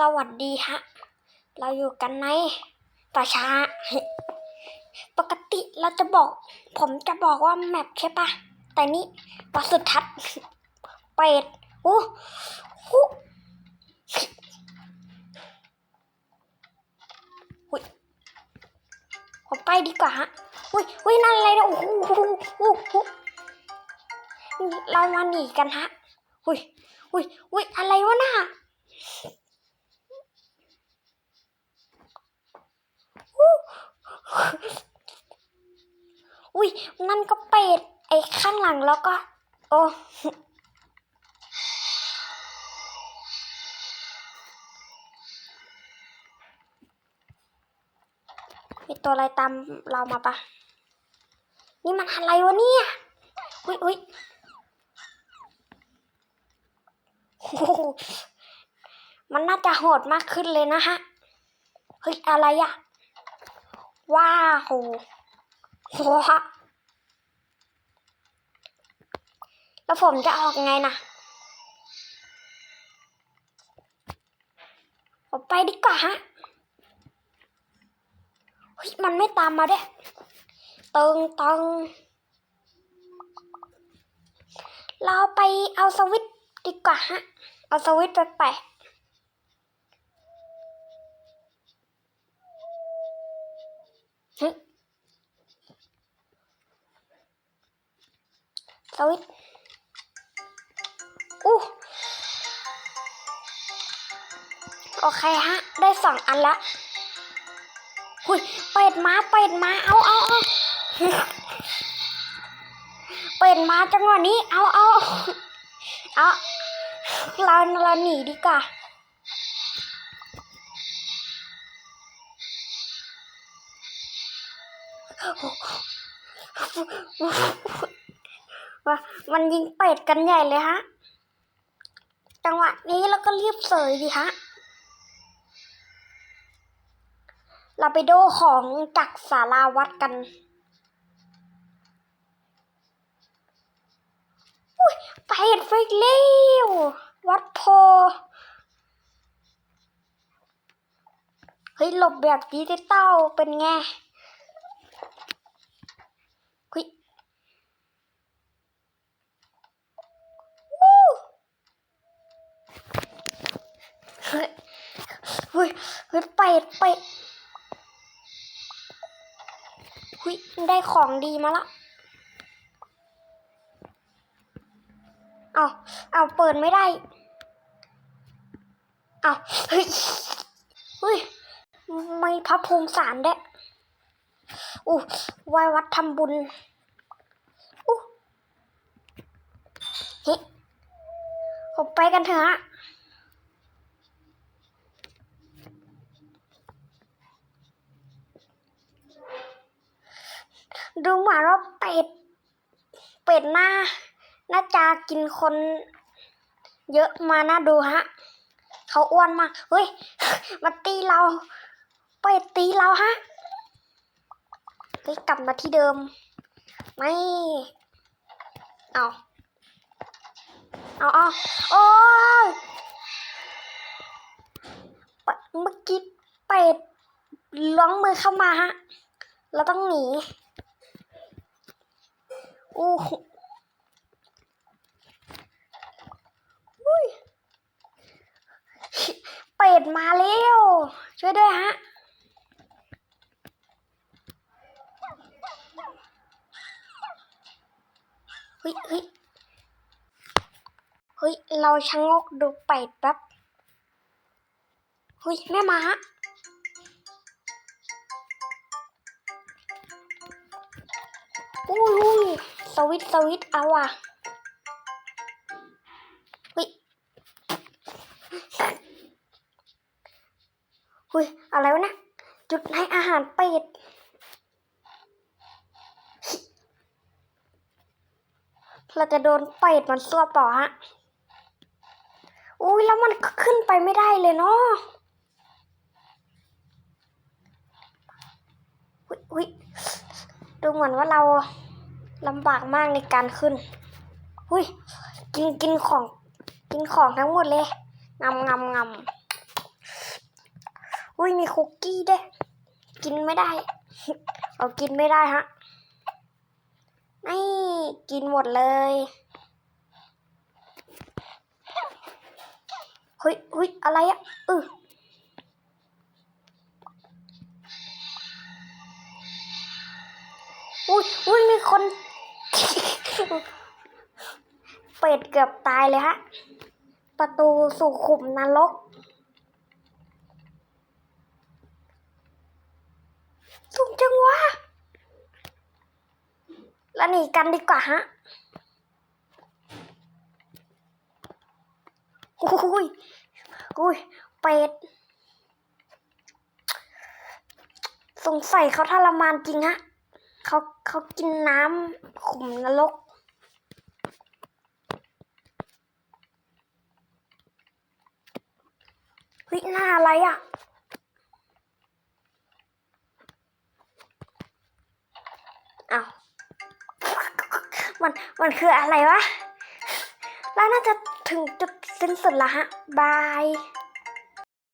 สวัสดีฮะ เราอยู่กันในป่าช้า ปกติเราจะบอก ผมจะบอกว่าแมปใช่ปะ แต่นี่ประสุดทัดเป็ดโอ้โหอุ๊ยผมไปดีกว่าฮะอุ้ยอุ้ยนั่นอะไรนะโอ้โหโอ้โหเรามาหนีกันฮะอุ้ยอุ้ยอุ้ยอะไรวะน่ะ อุ้ย นั่นก็เป็ด ไอ้ข้างหลังแล้วก็ โอ้มีตัวอะไรตามเรามาปะนี่มันอะไรวะเนี่ย อุ้ยอุ้ยมันน่าจะโหดมากขึ้นเลยนะฮะ เฮ้ย อะไรอะว้าวโหฮะ แล้วผมจะออกไงนะผมไปดีกว่าฮะเฮ้ยมันไม่ตามมาด้วยติงติงเราไปเอาสวิตดีกว่าฮะ เอาสวิตไปแปะสวิต โอเคฮะ ได้สองอันละหุยเป็ดมาเป็ดมาเอาเอาเอาเป็ดมาจังหวะนี้ เอาเอาเอาเราเราหนีดีกว่าว่ามันยิงเป็ดกันใหญ่เลยฮะ จังหวะนี้เราก็รีบเสยดิฮะ เราไปดูของจากสาราวัดกันอุ้ยเป็ดไฟเลี้ววัดโพเฮ้ยหลบแบบดิจิตอลเป็นไงเฮ้ยเฮ้ยเฮ้ยเฮ้ยเป็ดเป็ด เฮ้ยได้ของดีมาละ เอาเอาเปิดไม่ได้ เอาเฮ้ยเฮ้ย ไม่พระภูมิสารเด้ออู้ไหว้วัดทำบุญอู้เฮ้ยผมไปกันเถอะ ดูเหมือนว่าเป็ด เป็ดหน้าน่าจะกินคน เยอะมาน่าดูฮะเขาอ้วนมากเฮ้ยมาตีเรา เป็ดตีเราฮะเฮ้ยกลับมาที่เดิม ไม่เอาเอาเอาโอ้ยเมื่อกี้เป็ดล้วงมือเข้ามาฮะ เราต้องหนี โอู้หูอุ้ยเป็ดมาเร็วช่วยด้วยฮะ เฮ้ยเฮ้ยเฮ้ย เราชะงกดูเป็ดแป๊บ เฮ้ย แม่มาฮะอุ้ยอุ้ย สวิตสวิตเอาว่ะเฮ้ยฮ้ยอะไรวะนะ จุดให้อาหารเป็ดเราจะโดนเป็ดมันซัวเปล่าฮะ อุ้ยแล้วมันขึ้นไปไม่ได้เลยเนาะอุ้ยอุ้ยดูเหมือนว่าเรา ลำบากมากในการขึ้นอุ้ย กินกินของ กินของทั้งหมดเลยงำงำงำอุ้ย มีคุกกี้ด้วย กินไม่ได้ เอากินไม่ได้ฮะนี่กินหมดเลยเฮ้ยเฮ้ยอะไรอะเอออุ้ยอุ้ยมีคน เป็ดเกือบตายเลยฮะ ประตูสู่ขุมนรก สูงจังวะ แล้วหนีกันดีกว่าฮะอุ้ยอุ้ย เป็ด สงสัยเขาทรมานจริงฮะ เขาเขากินน้ำขุมนรก เฮ้ยหน้าอะไรอะเอามัน มันคืออะไรวะ แล้วน่าจะถึงจุดสิ้นสุดละฮะ บาย